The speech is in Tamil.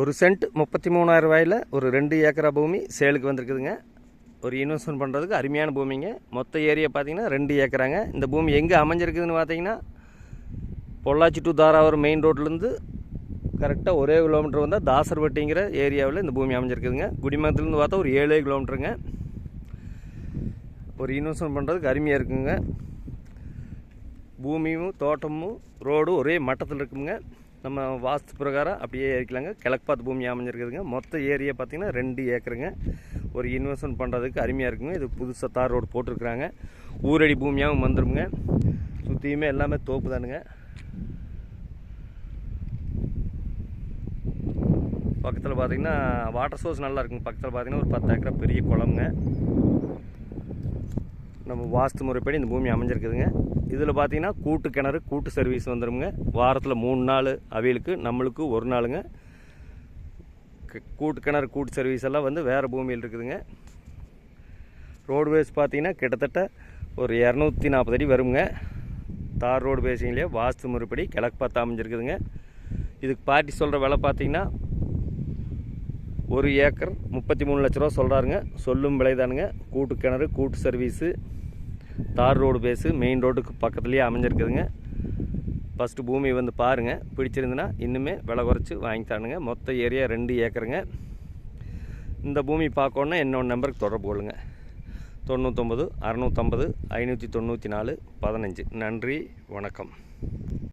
ஒரு சென்ட் முப்பத்தி மூணாயிரம் ரூபாயில் ஒரு ரெண்டு ஏக்கரா பூமி சேலுக்கு வந்திருக்குதுங்க. ஒரு இன்வெஸ்ட்மெண்ட் பண்ணுறதுக்கு அருமையான பூமிங்க. மொத்த ஏரியா பார்த்தீங்கன்னா ரெண்டு ஏக்கராங்க. இந்த பூமி எங்கே அமைஞ்சிருக்குதுன்னு பார்த்தீங்கன்னா பொள்ளாச்சி டு தாராவரம் மெயின் ரோட்லேருந்து கரெக்டாக ஒரே கிலோமீட்டர் வந்தால் தாசர்பட்டிங்கிற ஏரியாவில் இந்த பூமி அமைஞ்சிருக்குதுங்க. குடிமங்கலத்துலேருந்து பார்த்தா ஒரு ஏழே கிலோமீட்டருங்க ஒரு இன்வெஸ்ட்மெண்ட் பண்ணுறதுக்கு அருமையாக இருக்குங்க. பூமியும் தோட்டமும் ரோடும் ஒரே மட்டத்தில் இருக்குங்க. நம்ம வாஸ்து பிரகாரம் அப்படியே இருக்கலாங்க கிழக்கு பார்த்து பூமி அமைஞ்சிருக்குதுங்க. மொத்த ஏரியா பார்த்திங்கன்னா ரெண்டு ஏக்கருங்க. ஒரு இன்வெஸ்ட்மெண்ட் பண்ணுறதுக்கு அருமையாக இருக்குங்க. இது புதுசாக தார் ரோடு போட்டிருக்குறாங்க. ஊரடி பூமியாகவும் வந்துருமுங்க. சுற்றியுமே எல்லாமே தோப்பு தானுங்க. பக்கத்தில் பார்த்தீங்கன்னா வாட்டர் சோர்ஸ் நல்லா இருக்குங்க. பக்கத்தில் பார்த்தீங்கன்னா ஒரு பத்து ஏக்கரா பெரிய குளம்ங்க. நம்ம வாஸ்து முறைப்படி இந்த பூமி அமைஞ்சிருக்குதுங்க. இதில் பார்த்தீங்கன்னா கூட்டு கிணறு கூட்டு சர்வீஸ் வந்துடுங்க வாரத்தில் மூணு நாள் அவியலுக்கு நம்மளுக்கு ஒரு நாளுங்க. க- கூட்டு கிணறு கூட்டு சர்வீஸ் எல்லாம் வந்து வேறு பூமியில் இருக்குதுங்க. ரோடுவேஸ் பார்த்தீங்கன்னா கிட்டத்தட்ட ஒரு இரநூத்தி நாற்பது அடி வருங்க தார் ரோடு பேசிங்களே வாஸ்து முறைப்படி கிழக்கு பார்த்து அமைஞ்சிருக்குதுங்க. இதுக்கு பார்ட்டி சொல்கிற விலை பார்த்தீங்கன்னா ஒரு ஏக்கர் முப்பத்தி மூணு லட்ச ரூபா சொல்கிறாருங்க சொல்லும் விலைதானுங்க. கூட்டு கிணறு கூட்டு சர்வீஸு தார் ரோடு பேஸு மெயின் ரோடுக்கு பக்கத்துலேயே அமைஞ்சிருக்குதுங்க. ஃபஸ்ட்டு பூமி வந்து பாருங்கள் பிடிச்சிருந்துன்னா இன்னுமே விலை குறைச்சி வாங்கி தானுங்க மொத்த ஏரியா ரெண்டு ஏக்கருங்க. இந்த பூமி பார்க்கணுன்னா என்னோட நம்பருக்கு தொடர்பு கொள்ளுங்க. தொண்ணூற்றொம்பது அறநூற்றம்பது ஐநூற்றி தொண்ணூற்றி நாலு பதினஞ்சு. நன்றி வணக்கம்.